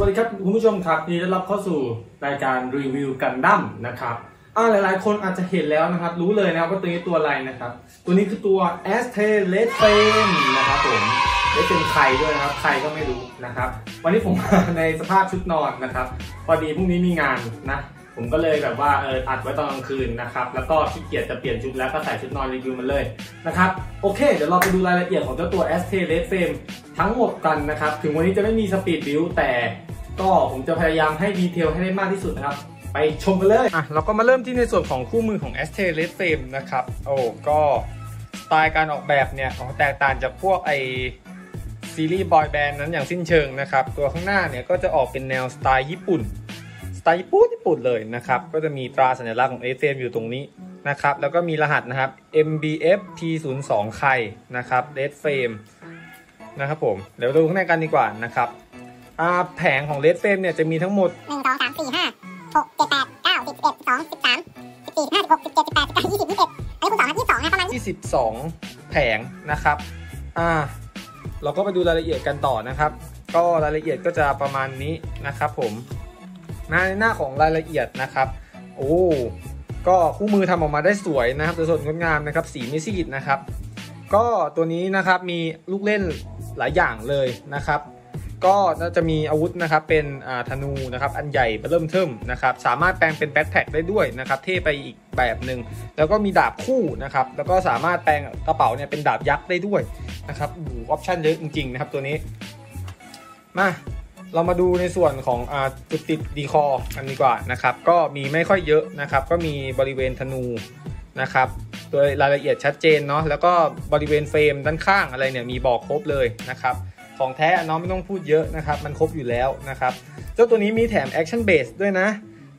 วัสดีครับคุณผู้ชมครับยินดีต้อนรับเข้าสู่รายการรีวิวกันดั้มนะครับอ่าหลายๆ คนอาจจะเห็นแล้วนะครับ รู้เลยนะครับว่าตัวนี้ตัวอะไรนะครับ ตัวนี้คือตัว a s t e l e d f a m e นะครับผมได้เป็นใครด้วยนะครับ ใครก็ไม่รู้นะครับ วันนี้ผมมาในสภาพชุดนอนนะครับ พอดีพรุ่งนี้มีงานนะ ผมก็เลยแบบว่าเอออัดไว้ตอนกลางคืนนะครับ แล้วก็ขี้เกียจจะเปลี่ยนชุดแล้วก็ใส่ชุดนอนรีวิวมันเลยนะครับ โอเค เดี๋ยวเราไปดูรายละเอียดของเจ้าตัว a s t e l e d f a m e ทั้งหมดกันนะครับ ถึงวันนี้จะไม่มีสปีดบิวแต่ ก็ผมจะพยายามให้ดีเทลให้ได้มากที่สุดนะครับ ไปชมกันเลย อะเราก็มาเริ่มที่ในส่วนของคู่มือของ a s t e l e d f a m e นะครับ โอ้ก็สไตล์การออกแบบเนี่ยของแตกต่างจากพวกไอซีรีส์บอยแบนด์นั้นอย่างสิ้นเชิงนะครับ ตัวข้างหน้าเนี่ยก็จะออกเป็นแนวสไตล์ญี่ปุ่น สไตล์ญี่ปุ่นญี่ปุ่นเลยนะครับ ก็จะมีตราสัญลักษณ์ของ a s t e อยู่ตรงนี้นะครับ แล้วก็มีรหัสนะครับ MBF T02 ไข่นะครับ Red Frame นะครับผม เดี๋ยวดูข้างในกันดีกว่านะครับ แผงของ Red Frame เนี่ยจะมีทั้งหมดหนึ่งสองสามสี่ห้าหกเจ็ดแปดเก้าสิบสิบเอ็ดสิบสองสิบสามสิบสี่สิบห้าสิบหกสิบเจ็ดสิบแปดสิบเก้ายี่สิบยี่สิบเอ็ดอันนี้คูณสองนะยี่สิบสองนะประมาณ22 แผงนะครับ อ่า เราก็ไปดูรายละเอียดกันต่อนะครับ ก็รายละเอียดก็จะประมาณนี้นะครับผมมาในหน้าของรายละเอียดนะครับ โอ้ก็คู่มือทำออกมาได้สวยนะครับสวยงดงามนะครับ สีไม่ซีดนะครับ ก็ตัวนี้นะครับมีลูกเล่นหลายอย่างเลยนะครับ ก็จะมีอาวุธนะครับเป็นธนูนะครับอันใหญ่เริ่มเทิมนะครับสามารถแปลงเป็นแบ็คแพ็คได้ด้วยนะครับเท่ไปอีกแบบหนึ่งแล้วก็มีดาบคู่นะครับแล้วก็สามารถแปลงกระเป๋าเนี่ยเป็นดาบยักษ์ได้ด้วยนะครับโอ้โหออปชั่นเยอะจริงๆนะครับตัวนี้มาเรามาดูในส่วนของอจุดติดดีคอกันดีกว่านะครับก็มีไม่ค่อยเยอะนะครับก็มีบริเวณธนูนะครับโดยรายละเอียดชัดเจนเนาะแล้วก็บริเวณเฟรมด้านข้างอะไรเนี่ยมีบอกครบเลยนะครับ ของแท้น้องไม่ต้องพูดเยอะนะครับ มันครบอยู่แล้วนะครับ เจ้าตัวนี้มีแถม Action Base ด้วยนะ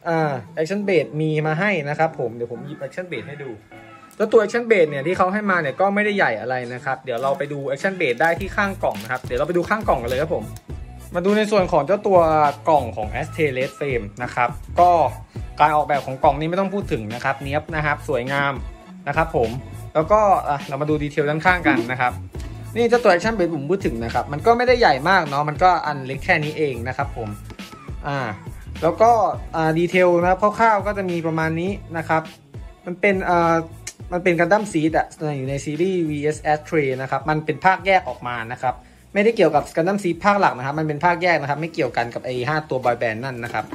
อ่า Action Base มีมาให้นะครับผมเดี๋ยวผมหยิบ Action Base ให้ดูเจ้าตัว Action Base เนี่ยที่เขาให้มาเนี่ยก็ไม่ได้ใหญ่อะไรนะครับ เดี๋ยวเราไปดู Action Base ได้ที่ข้างกล่องนะครับเดี๋ยวเราไปดูข้างกล่องกันเลยครับผม มาดูในส่วนของเจ้าตัวกล่องของ a s t e l e d Frame นะครับก็การออกแบบของกล่องนี้ไม่ต้องพูดถึงนะครับเนี้ยบนะครับสวยงามนะครับผมแล้วก็เรามาดูดีเทลด้านข้างกันนะครับ นี่เจ้าตัว Action Base ผมพูดถึงนะครับ มันก็ไม่ได้ใหญ่มากเนาะมันก็อันเล็กแค่นี้เองนะครับผมอ่าแล้วก็อ่าดีเทลนะครับคร่าวๆก็จะมีประมาณนี้นะครับ มันเป็นอ่ามันเป็นกันดั้มซีดอะอยู่ในซีรีส์ VS a s t r a y นะครับมันเป็นภาคแยกออกมานะครับไม่ได้เกี่ยวกับกันดั้มซีภาคหลักนะครับ มันเป็นภาคแยกนะครับ ไม่เกี่ยวกันกับไอ้ห้าตัวบอยแบนด์นั่นนะครับ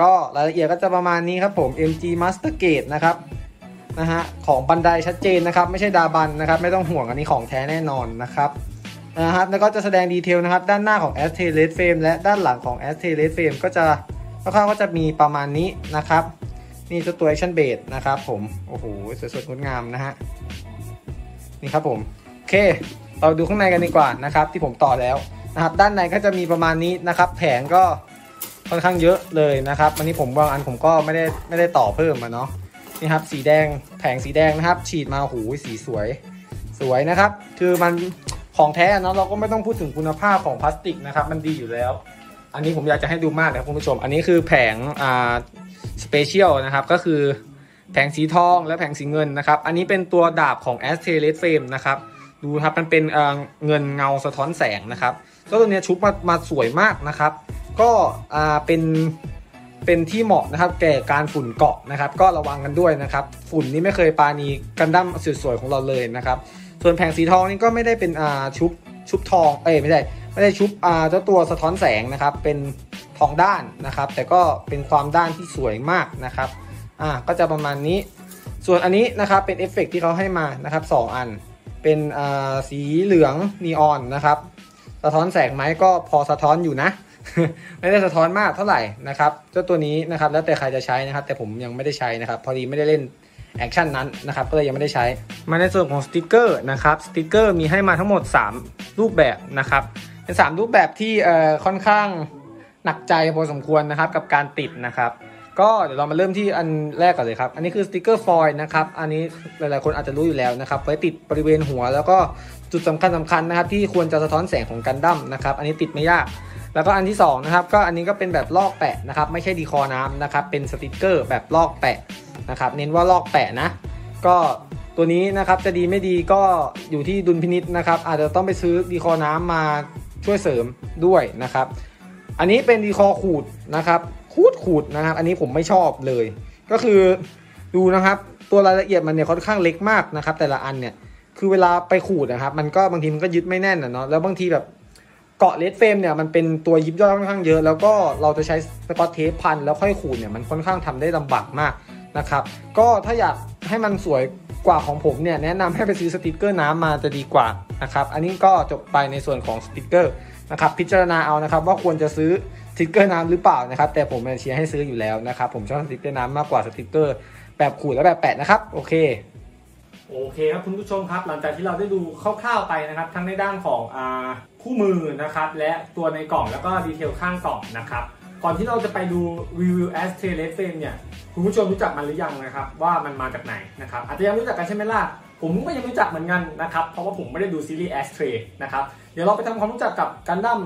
ก็รายละเอียดก็จะประมาณนี้ครับผม MG Master Gate นะครับ นะฮะของบันไดชัดเจนนะครับ ไม่ใช่ดาบันนะครับ ไม่ต้องห่วงอันนี้ของแท้แน่นอนนะครับนะฮะแล้วก็จะแสดงดีเทลนะครับ ด้านหน้าของ a s t e l e d Frame และด้านหลังของ a s t e l e d Frame ก็จะคร่าวๆก็จะมีประมาณนี้นะครับ นี่เจ้าตัว Action Base นะครับผม โอ้โห สวยๆงดงามนะฮะ นี่ครับผม โอเค เราดูข้างในกันดีกว่านะครับ ที่ผมต่อแล้วนะครับ ด้านในก็จะมีประมาณนี้นะครับ แผงก็ค่อนข้างเยอะเลยนะครับ อันนี้ผมบางอันผมก็ไม่ได้ไม่ได้ต่อเพิ่มมาเนาะ นี่ครับสีแดงแผงสีแดงนะครับ ฉีดมาโอ้โหสีสวยสวยนะครับ คือมันของแท้เนาะเราก็ไม่ต้องพูดถึงคุณภาพของพลาสติกนะครับ มันดีอยู่แล้ว อันนี้ผมอยากจะให้ดูมากเลยครับคุณผู้ชม อันนี้คือแผงอ่าสเปเชียลนะครับก็คือแผงสีทองและแผงสีเงินนะครับ อันนี้เป็นตัวดาบของ a s t e l e d Frame นะครับ ดูครับมันเป็นเเงินเงาสะท้อนแสงนะครับก็ตัวเนี้ยชุบมามาสวยมากนะครับ ก็อ่าเป็น เป็นที่เหมาะนะครับแก่การฝุ่นเกาะนะครับ ก็ระวังกันด้วยนะครับ ฝุ่นนี่ไม่เคยปานีกันดั้มสวยๆของเราเลยนะครับ ส่วนแผงสีทองนี่ก็ไม่ได้เป็นอ่าชุบชุบทองเอ้ยไม่ใช่ไม่ได้ชุบอ่าเจ้าตัวสะท้อนแสงนะครับ เป็นทองด้านนะครับ แต่ก็เป็นความด้านที่สวยมากนะครับอ่าก็จะประมาณนี้ ส่วนอันนี้นะครับเป็นเอฟเฟกต์ที่เขาให้มานะครับสองอัน เป็นอ่าสีเหลืองนีออนนะครับ สะท้อนแสงไหมก็พอสะท้อนอยู่นะ ไม่ได้สะท้อนมากเท่าไหร่นะครับเจ้าตัวนี้นะครับแล้วแต่ใครจะใช้นะครับ แต่ผมยังไม่ได้ใช้นะครับ พอดีไม่ได้เล่นแอคชั่นนั้นนะครับก็เลยยังไม่ได้ใช้ มาในส่วนของสติกเกอร์นะครับสติกเกอร์มีให้มาทั้งหมด 3 รูปแบบนะครับ เป็น 3 รูปแบบที่ค่อนข้างหนักใจพอสมควรนะครับกับการติดนะครับ ก็เดี๋ยวเรามาเริ่มที่อันแรกก่อนเลยครับ อันนี้คือสติกเกอร์ฟอยล์นะครับอันนี้หลายๆคนอาจจะรู้อยู่แล้วนะครับไว้ติดบริเวณหัว แล้วก็จุดสำคัญสำคัญนะครับที่ควรจะสะท้อนแสงของกันดั้มนะครับ อันนี้ติดไม่ยาก แล้วก็อันที่2นะครับก็อันนี้ก็เป็นแบบลอกแปะนะครับไม่ใช่ดีคอน้ำนะครับเป็นสติกเกอร์แบบลอกแปะนะครับเน้นว่าลอกแปะนะ ก็ตัวนี้นะครับจะดีไม่ดีก็อยู่ที่ดุลพินิษนะครับอาจจะต้องไปซื้อดีคอน้ำมาช่วยเสริมด้วยนะครับ อันนี้เป็นดีคอขูดนะครับขูดขูดนะครับ อันนี้ผมไม่ชอบเลย ก็คือดูนะครับตัวรายละเอียดมันเนี่ยค่อนข้างเล็กมากนะครับ แต่ละอันเนี่ยคือเวลาไปขูดนะครับ มันก็บางทีมันก็ยึดไม่แน่นนะเนาะแล้วบางทีแบบ เกาะเลดเฟมเนี่ยมันเป็นตัวยิบย่อยค่อนข้างเยอะ แล้วก็เราจะใช้สกอตเทปพันแล้วค่อยขูดเนี่ยมันค่อนข้างทำได้ลำบากมากนะครับ ก็ถ้าอยากให้มันสวยกว่าของผมเนี่ยแนะนำให้ไปซื้อสติกเกอร์น้ำมาจะดีกว่านะครับ อันนี้ก็จบไปในส่วนของสติกเกอร์นะครับพิจารณาเอานะครับว่าควรจะซื้อสติกเกอร์น้ำหรือเปล่านะครับ แต่ผมเชียร์ให้ซื้ออยู่แล้วนะครับผมชอบสติกเกอร์น้ำมากกว่าสติกเกอร์แบบขูดและแบบแปะนะครับโอเค โอเคครับคุณผู้ชมครับ หลังจากที่เราได้ดูคร่าวๆไปนะครับ ทั้งในด้านของอคู่มือนะครับ และตัวในกล่องแล้วก็ดีเทลข้างกล่องนะครับ ก่อนที่เราจะไปดูรีวิว a s t r a l e d f r a m e เนี่ยคุณผู้ชมรู้จักมันหรือยังนะครับ ว่ามันมาจากไหนนะครับ อาจจะยังไม่รู้จักกันใช่ไหมล่ะผมก็ยังไม่รู้จักเหมือนกันนะครับ เพราะว่าผมไม่ได้ดูซีรีส์ a s t r a นะครับ เดี๋ยวเราไปทำความรู้จักกับกันดั้ม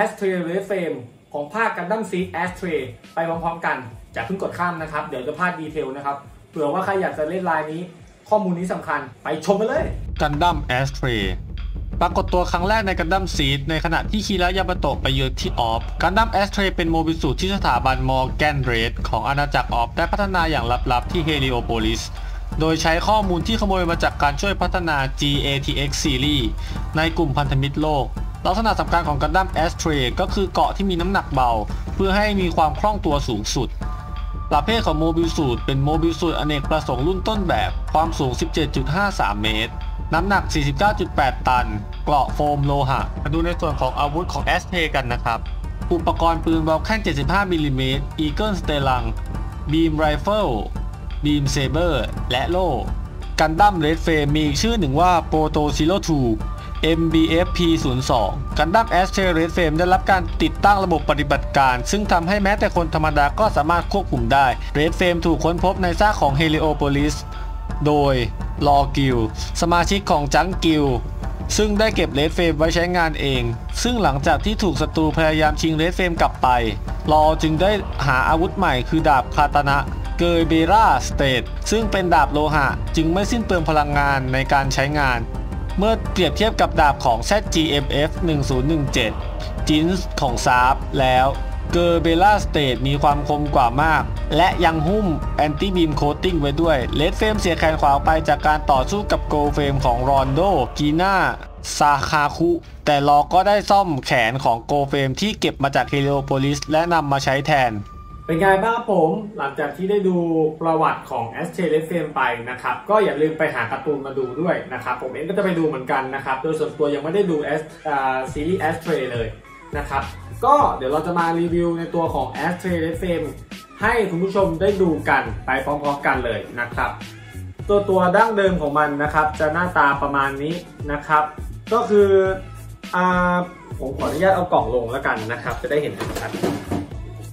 a s t r a l e d f r a m e ของภาคกันดั้มซี a s t r a ไปพร้อมๆกันอย่าเพิ่งกดข้ามนะครับ เดี๋ยวจะพลาดดีเทลนะครับ เผื่อว่าใครอยากจะเล่นลายนี้ ข้อมูลนี้สำคัญไปชมกันเลยกันดั้มแอสเทรปรากฏตัวครั้งแรกในกันดั้มซีดในขณะที่คีระยามาโตะไปเยือนที่ออฟกันดั้มแอสเทรเป็นโมบิสูที่สถาบันมอร์แกนเรดของอาณาจักรออฟได้พัฒนาอย่างลับๆที่เฮลิโอโพลิสโดยใช้ข้อมูลที่ขโมยมาจากการช่วยพัฒนา GATX Series ในกลุ่มพันธมิตรโลก ลักษณะสำคัญของกันดั้มแอสเทรก็คือเกาะที่มีน้ำหนักเบา เพื่อให้มีความคล่องตัวสูงสุด ประเภทของโมบิลสูตรเป็นโมบิลสูตรอเนกประสงค์รุ่นต้นแบบ ความสูง 17.53 เมตร น้ำหนัก 49.8 ตัน เกราะโฟมโลหะ มาดูในส่วนของอาวุธของแอสเทกันนะครับ อุปกรณ์ปืนวอลแคน75มิลลิเมตรอีเกิลสเตลัง บีมไรเฟิล บีมเซเบอร์ และโล่ กันดั้มเรดเฟมมีชื่อหนึ่งว่าโปรโตซิโล2 MBFP 0 2กันดั้มแอสเทรเรดเฟมได้รับการติดตั้งระบบปฏิบัติการ ซึ่งทำให้แม้แต่คนธรรมดาก็สามารถควบคุมได้เรดเฟมถูกค้นพบในซากของเฮลิโอโพลิสโดยลอกิลสมาชิกของจังกิลซึ่งได้เก็บเรดเฟมไว้ใช้งานเอง ซึ่งหลังจากที่ถูกศัตรูพยายามชิงเรดเฟมกลับไป ลอจึงได้หาอาวุธใหม่คือดาบคาตานะ เกยเบราสเตทซึ่งเป็นดาบโลหะ จึงไม่สิ้นเปลืองพลังงานในการใช้งาน เมื่อเปรียบเทียบกับดาบของ ZGMF 1017 จินส์ของซาร์ฟแล้วเกอร์เบล่าสเตทมีความคมกว่ามาก และยังหุ้มแอนตี้บีมโคตติ้งไว้ด้วยเลดเฟมเสียแขนขวาไปจากการต่อสู้กับโกลเฟมของรอนโดกีน่าซาคาคุ แต่ลอก็ได้ซ่อมแขนของโกลเฟมที่เก็บมาจากเฮลิโอโพลิสและนำมาใช้แทน เป็นไงบ้างครับผมหลังจากที่ได้ดูประวัติของ a s t r a l e f a m ไปนะครับ ก็อย่าลืมไปหาการ์ตูนมาดูด้วยนะครับ ผมเองก็จะไปดูเหมือนกันนะครับ โดยส่วนตัวยังไม่ได้ดูอซีรีส์ a s t r a เลยนะครับ ก็เดี๋ยวเราจะมารีวิวในตัวของ a s t r a l e f a m ให้คุณผู้ชมได้ดูกันไปพร้อมๆกันเลยนะครับ ตัวตัวดั้งเดิมของมันนะครับ จะหน้าตาประมาณนี้นะครับ ก็คืออ่าผมขออนุญาตเอากล่องลงแล้วกันนะครับ จะได้เห็นชัดๆ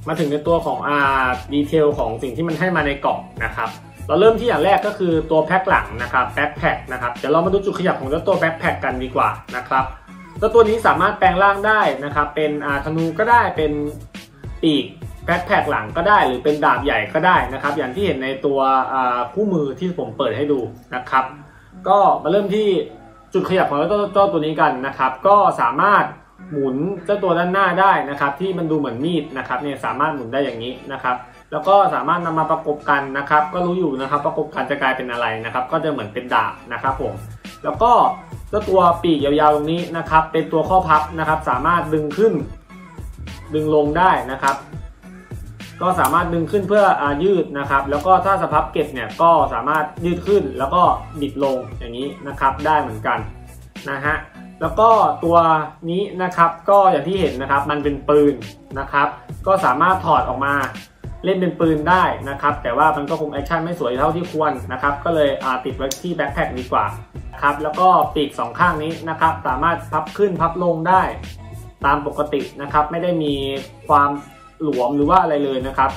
มาถึงในตัวของอ่าดีเทลของสิ่งที่มันให้มาในกล่องนะครับ เราเริ่มที่อย่างแรกก็คือตัวแพ็คหลังนะครับแบ็คแพ็คนะครับเดี๋ยวเรามาดูจุดขยับของเจ้าตัวแบ็คแพ็คกันดีกว่านะครับแล้วตัวนี้สามารถแปลงร่างได้นะครับเป็นอาธนูก็ได้เป็นปีกแบ็คแพ็คหลังก็ได้หรือเป็นดาบใหญ่ก็ได้นะครับ อย่างที่เห็นในตัวคู่มือที่ผมเปิดให้ดูนะครับ ก็มาเริ่มที่จุดขยับของเจ้าเจ้าตัวนี้กันนะครับ ก็สามารถ หมุนเจ้าตัวด้านหน้าได้นะครับ ที่มันดูเหมือนมีดนะครับเนี่ยสามารถหมุนได้อย่างนี้นะครับ แล้วก็สามารถนำมาประกบกันนะครับ ก็รู้อยู่นะครับ ประกบกันจะกลายเป็นอะไรนะครับ ก็จะเหมือนเป็นดาบนะครับผมแล้วก็เจ้าตัวปีกยาวๆตรงนี้นะครับ เป็นตัวข้อพับนะครับ สามารถดึงขึ้น ดึงลงได้นะครับ ก็สามารถดึงขึ้นเพื่ออยืดนะครับ แล้วก็ถ้าสพับเก็บเนี่ยก็สามารถยืดขึ้นแล้วก็บิดลงอย่างนี้นะครับ ได้เหมือนกันนะฮะ แล้วก็ตัวนี้นะครับก็อย่างที่เห็นนะครับมันเป็นปืนนะครับ ก็สามารถถอดออกมาเล่นเป็นปืนได้นะครับ แต่ว่ามันก็คงแอคชั่นไม่สวยเท่าที่ควรนะครับ ก็เลยติดไว้ที่แบ็คแพคดีกว่าครับแล้วก็ปีกสองข้างนี้นะครับ สามารถพับขึ้นพับลงได้ตามปกตินะครับ ไม่ได้มีความหลวมหรือว่าอะไรเลยนะครับ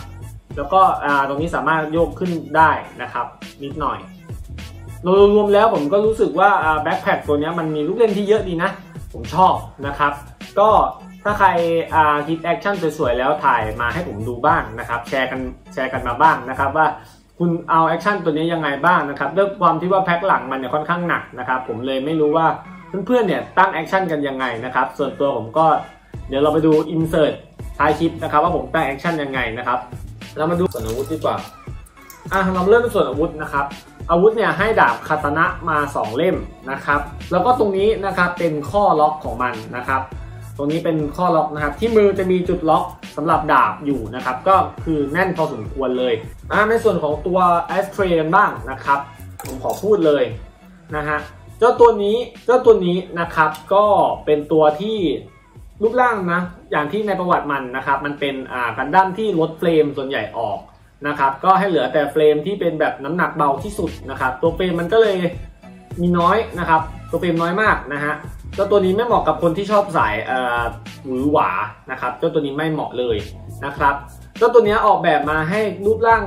แล้วก็ตรงนี้สามารถโยกขึ้นได้นะครับ นิดหน่อย รวมแล้วผมก็รู้สึกว่าแบ็คแพคตัวนี้มันมีลูกเล่นที่เยอะดีนะ ผมชอบนะครับ ก็ถ้าใครคิดแอคชั่นสวยๆแล้วถ่ายมาให้ผมดูบ้างนะครับ แชร์กันแชร์กันมาบ้างนะครับว่าคุณเอาแอคชั่นตัวนี้ยังไงบ้างนะครับด้วยความที่ว่าแพ็คหลังมันเนี่ยค่อนข้างหนักนะครับผมเลยไม่รู้ว่าเพื่อนๆเนี่ยตั้งแอคชั่นกันยังไงนะครับ ส่วนตัวผมก็เดี๋ยวเราไปดู insert ท้ายคลิปนะครับว่าผมตั้งแอคชั่นยังไงนะครับเรามาดูส่วนอาวุธดีกว่าอะเราเริ่มเป็นส่วนอาวุธนะครับ อาวุธเนี่ยให้ดาบคาตนะมา 2 เล่มนะครับ แล้วก็ตรงนี้นะครับเป็นข้อล็อกของมันนะครับ ตรงนี้เป็นข้อล็อกนะครับ ที่มือจะมีจุดล็อกสำหรับดาบอยู่นะครับ ก็คือแน่นพอสมควรเลยอะในส่วนของตัวแอสเทรกันบ้างนะครับ ผมขอพูดเลยนะฮะเจ้าตัวนี้เจ้าตัวนี้นะครับก็เป็นตัวที่รูปร่างนะอย่างที่ในประวัติมันนะครับ มันเป็นอ่ากันดั้มที่ลดเฟรมส่วนใหญ่ออก นะครับก็ให้เหลือแต่เฟรมที่เป็นแบบน้ำหนักเบาที่สุดนะครับ ตัวเฟรมมันก็เลยมีน้อยนะครับ ตัวเฟรมน้อยมากนะฮะเจ้าตัวนี้ไม่เหมาะกับคนที่ชอบสายอ่อหวือหวานะครับเจ้าตัวนี้ไม่เหมาะเลยนะครับเจ้าตัวนี้ออกแบบมาให้รูปร่าง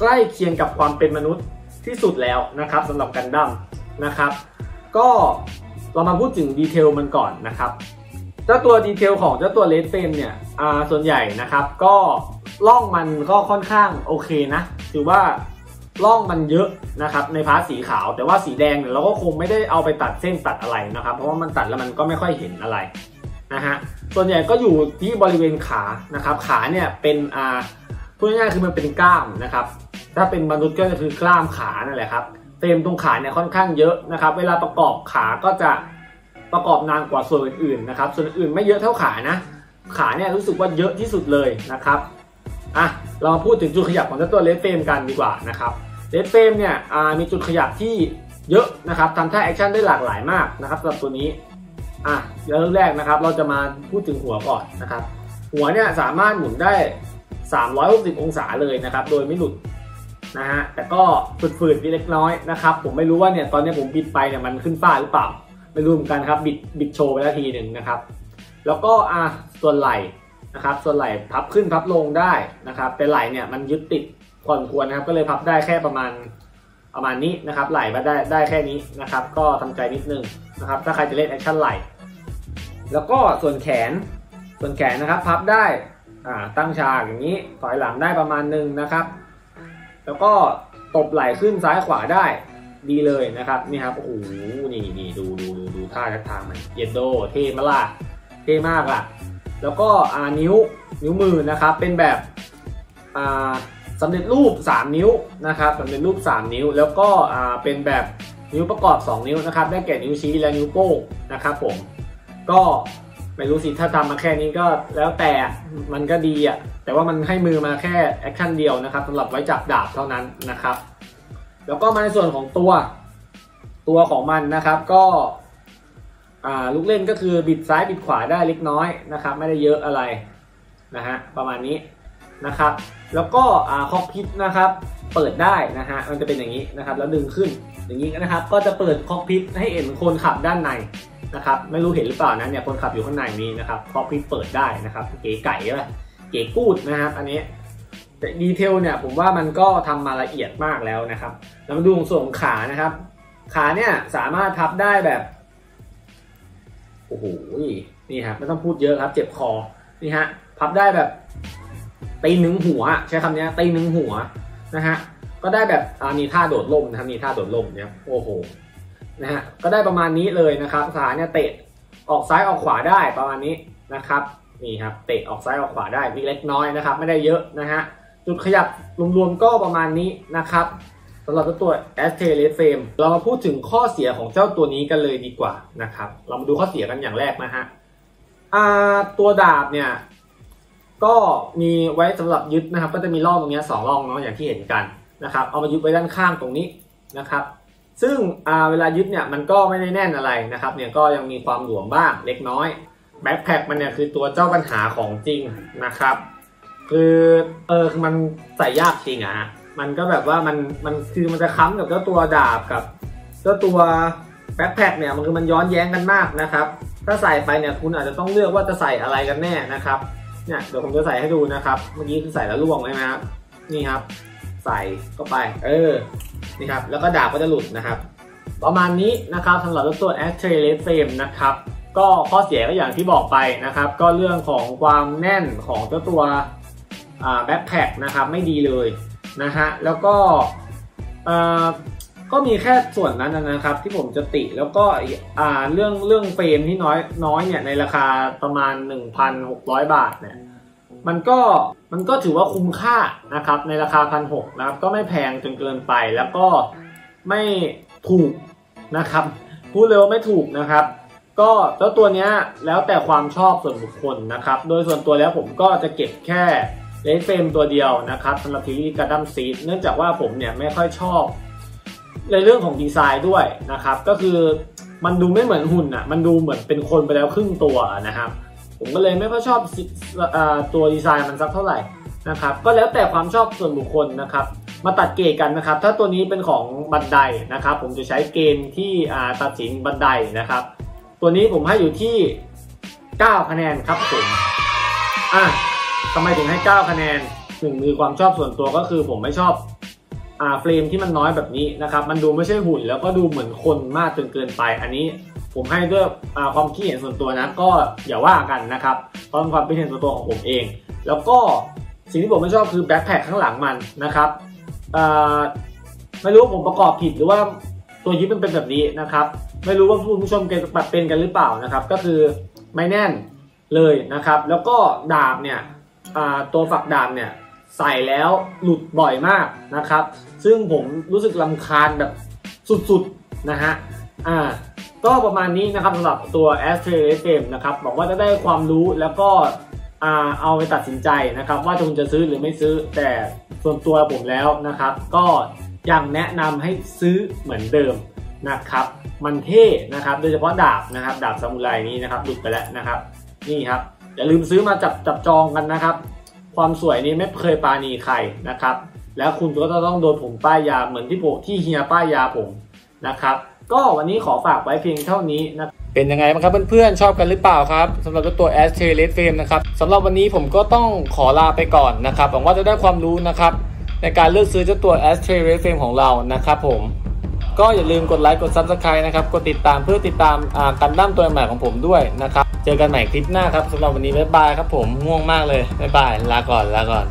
ใกล้เคียงกับความเป็นมนุษย์ที่สุดแล้วนะครับสำหรับกันดั้มนะครับ ก็เรามาพูดถึงดีเทลมันก่อนนะครับเจ้าตัวดีเทลของเจ้าตัวเลดเฟรมเนี่ยอ่าส่วนใหญ่นะครับก็ ล่องมันก็ค่อนข้างโอเคนะ ถือว่าล่องมันเยอะนะครับในพาร์ทสีขาว แต่ว่าสีแดงเนี่ยเราก็คงไม่ได้เอาไปตัดเส้นตัดอะไรนะครับ เพราะว่ามันตัดแล้วมันก็ไม่ค่อยเห็นอะไรนะฮะส่วนใหญ่ก็อยู่ที่บริเวณขานะครับขาเนี่ยเป็นอ่าพูดง่ายๆคือมันเป็นกล้ามนะครับถ้าเป็นมนุษย์ก็คือกล้ามขานั่นแหละครับเฟรมตรงขาเนี่ยค่อนข้างเยอะนะครับ เวลาประกอบขาก็จะประกอบนานกว่าส่วนอื่นๆนะครับส่วนอื่นไม่เยอะเท่าขานะขาเนี่ยรู้สึกว่าเยอะที่สุดเลยนะครับ อะเรามาพูดถึงจุดขยับของเจ้าตัวเลดเฟรมกันดีกว่านะครับเลดเฟรมเนี่ยมีจุดขยับที่เยอะนะครับทำท่าแอคชั่นได้หลากหลายมากนะครับสำหรับตัวนี้อะเริ่มแรกนะครับ เราจะมาพูดถึงหัวก่อนนะครับ หัวเนี่ยสามารถหมุนได้ 360 องศาเลยนะครับ โดยไม่หลุดนะฮะแต่ก็ฝืดๆนิดเล็กน้อยนะครับ ผมไม่รู้ว่าเนี่ยตอนนี้ผมบิดไปเนี่ยมันขึ้นฟ้าหรือเปล่าไม่รู้เหมือนกันครับบิดบิดโชว์ไปแล้วทีหนึ่งนะครับ แล้วก็อะส่วนไหล่ นะครับ ส่วนไหล่พับขึ้นพับลงได้นะครับ แต่ไหล่เนี่ยมันยึดติดพอสมควรนะครับ ก็เลยพับได้แค่ประมาณประมาณนี้นะครับ ไหล่มาได้ได้แค่นี้นะครับ ก็ทำใจนิดนึงนะครับ ถ้าใครจะเล่นแอคชั่นไหล่แล้วก็ส่วนแขนส่วนแขนนะครับ พับได้ตั้งฉากอย่างนี้ถอยหลังได้ประมาณหนึ่งนะครับ แล้วก็ตบไหล่ขึ้นซ้ายขวาได้ดีเลยนะครับนี่ครับโอ้โหนี่นี่ดูดูดูดูท่าทักทางมันเยดโดเท่มาล่ะเท่มากล่ะ แล้วก็นิ้วนิ้วมือนะครับเป็นแบบอ่าสำเร็จรูป 3 นิ้วนะครับสำเร็จรูป 3 นิ้ว แล้วก็เป็นแบบนิ้วประกอบ 2 นิ้วนะครับได้แก่นิ้วชี้และนิ้วโป้งนะครับผมก็ไม่รู้สิถ้าทำมาแค่นี้ก็แล้วแต่มันก็ดีอะแต่ว่ามันให้มือมาแค่แอคชั่นเดียวนะครับสำหรับไว้จับดาบเท่านั้นนะครับ แล้วก็มาในส่วนของตัวตัวของมันนะครับ ก็ ลูกเล่นก็คือบิดซ้ายบิดขวาได้เล็กน้อยนะครับ ไม่ได้เยอะอะไรนะฮะประมาณนี้นะครับ แล้วก็อ่าคอกพิทนะครับ เปิดได้นะฮะมันจะเป็นอย่างนี้นะครับ แล้วดึงขึ้นอย่างนี้นะครับ ก็จะเปิดคอกพิทให้เห็นคนขับด้านในนะครับ ไม่รู้เห็นหรือเปล่านะเนี่ยคนขับอยู่ข้างในนี้นะครับคอกพิทเปิดได้นะครับ เก๋ไก่ใช่ไหมเก๋กูดนะครับ อันนี้แต่ดีเทลเนี่ยผมว่ามันก็ทำมาละเอียดมากแล้วนะครับ แล้วมาดูส่วนของขานะครับ ขาเนี่ยสามารถพับได้แบบ อ้โหนี่ครับไม่ต้องพูดเยอะครับ เจ็บคอนี่ฮะพับได้แบบตีหนึ่งหัว ใช้คำนี้ตีหนึ่งหัวนะฮะก็ได้แบบอ่ามีท่าโดดล่มนะครับมีท่าโดดล่มเนี่ยโอ้โหนะฮะก็ได้ประมาณนี้เลยนะครับขาเนี่ยเตะออกซ้ายออกขวาได้ประมาณนี้นะครับนี่ครับเตะออกซ้ายออกขวาได้มีเล็กน้อยนะครับ ไม่ได้เยอะนะฮะจุดขยับรวมๆก็ประมาณนี้นะครับ สำหรับตัว a s t r e d Frame เรามาพูดถึงข้อเสียของเจ้าตัวนี้กันเลยดีกว่านะครับ เรามาดูข้อเสียกันอย่างแรกนะฮะตัวดาบเนี่ย ก็มีไว้สำหรับยึดนะครับ ก็จะมีร่องตรงนี้สองร่องเนาะอย่างที่เห็นกันนะครับ เอามายึดไว้ด้านข้างตรงนี้นะครับ ซึ่งเวลายึดเนี่ยมันก็ไม่ได้แน่นอะไรนะครับ เนี่ยก็ยังมีความหลวมบ้างเล็กน้อยแบ็คแพคมันเนี่ยคือตัวเจ้าปัญหาของจริงนะครับ คือเออมันใส่ยากจริงอะ มันก็แบบว่ามันมันคือมันจะค้ำกับเจ้าตัวดาบกับ เจ้าตัวแบ็คแพคเนี่ยมันคือมันย้อนแย้งกันมากนะครับ ถ้าใส่ไปเนี่ยคุณอาจจะต้องเลือกว่าจะใส่อะไรกันแน่นะครับเนี่ยเดี๋ยวผมจะใส่ให้ดูนะครับ เมื่อกี้คือใส่แล้วล่วงใช่ไหมครับนี่ครับ ใส่เข้าไป เออนี่ครับ แล้วก็ดาบก็จะหลุดนะครับ ประมาณนี้นะครับสำหรับตัว a s t r a l e d Frame นะครับก็ข้อเสียก็อย่างที่บอกไปนะครับ ก็เรื่องของความแน่นของเจ้าตัวแบ็คแพคนะครับไม่ดีเลย นะฮะแล้วก็ก็มีแค่ส่วนนั้นนะครับที่ผมจะติแล้วก็เรื่องเรื่องเฟรมที่น้อยน้อยเนี่ยในราคาประมาณ 1,600 บาทเนี่ยมันก็มันก็ถือว่าคุ้มค่านะครับในราคาพันหกนะครับก็ไม่แพงจนเกินไปแล้วก็ไม่ถูกนะครับพูดเร็วาไม่ถูกนะครับ ก็แล้วตัวเนี้ยแล้วแต่ความชอบส่วนบุคคลนะครับ โดยส่วนตัวแล้วผมก็จะเก็บแค่ เลนเฟรมตัวเดียวนะครับสำหรับทีวีกระดัมซีดเนื่องจากว่าผมเนี่ยไม่ค่อยชอบ ในเรื่องของดีไซน์ด้วยนะครับ ก็คือมันดูไม่เหมือนหุ่นอะ มันดูเหมือนเป็นคนไปแล้วครึ่งตัวนะครับ ผมก็เลยไม่ค่อยชอบตัวดีไซน์มันสักเท่าไหร่นะครับ ก็แล้วแต่ความชอบส่วนบุคคลนะครับ มาตัดเกรดกันนะครับ ถ้าตัวนี้เป็นของบันไดนะครับ ผมจะใช้เกณฑ์ที่ตัดสินบันไดนะครับ ตัวนี้ผมให้อยู่ที่ 9 คะแนนครับผมอะ ทำไมถึงให้ 9 คะแนนหนึ่งมีความชอบส่วนตัวก็คือผมไม่ชอบอ่าเฟรมที่มันน้อยแบบนี้นะครับ มันดูไม่ใช่หุ่นแล้วก็ดูเหมือนคนมากจนเกินไป อันนี้ผมให้ด้วยอ่าความคิดเห็นส่วนตัวนะก็อย่าว่ากันนะครับเพราะเป็นความคิดเห็นส่วนตัวของผมเอง แล้วก็สิ่งที่ผมไม่ชอบคือแบ็คแพคข้างหลังมันนะครับไม่รู้ผมประกอบผิดหรือว่าตัวยึดมันเป็นแบบนี้นะครับ ไม่รู้ว่าคุณผู้ชมเกป็นเป็นกันหรือเปล่านะครับ ก็คือไม่แน่นเลยนะครับ แล้วก็ดาบเนี่ย ตัวฝักดาบเนี่ยใส่แล้วหลุดบ่อยมากนะครับ ซึ่งผมรู้สึกลำคาญแบบสุดๆนะฮะอ่าก็ประมาณนี้นะครับสำหรับตัว a s t r a y f m นะครับบอกว่าจะได้ความรู้แล้วก็เอาไปตัดสินใจนะครับ ว่าคุณจะซื้อหรือไม่ซื้อแต่ส่วนตัวผมแล้วนะครับ ก็ยังแนะนำให้ซื้อเหมือนเดิมนะครับ มันเท่นะครับ โดยเฉพาะดาบนะครับ ดาบซามูไรนี้นะครับหลุดไปแล้วนะครับ นี่ครับ อย่าลืมซื้อมาจับจับจองกันนะครับ ความสวยนี้ไม่เคยปาณีใครนะครับ แล้วคุณก็จะต้องโดนผมป้ายยาเหมือนที่ผมที่เฮียป้ายยาผมนะครับ ก็วันนี้ขอฝากไว้เพียงเท่านี้นะเป็นยังไงบ้างครับเพื่อนๆชอบกันหรือเปล่าครับสำหรับตัว a s t r a Red Frame นะครับสำหรับวันนี้ผมก็ต้องขอลาไปก่อนนะครับหวังว่าจะได้ความรู้นะครับในการเลือกซื้อเจ้าตัว a s t r a Red Frame ของเรานะครับผม ก็อย่าลืมกดไลค์กด Subscribe นะครับ กดติดตามเพื่อติดตามอ่ากันดั้มตัวใหม่ของผมด้วยนะครับ เจอกันใหม่คลิปหน้าครับสำหรับวันนี้บ๊ายบายครับผมง่วงมากเลยบ๊ายบายลาก่อนลาก่อน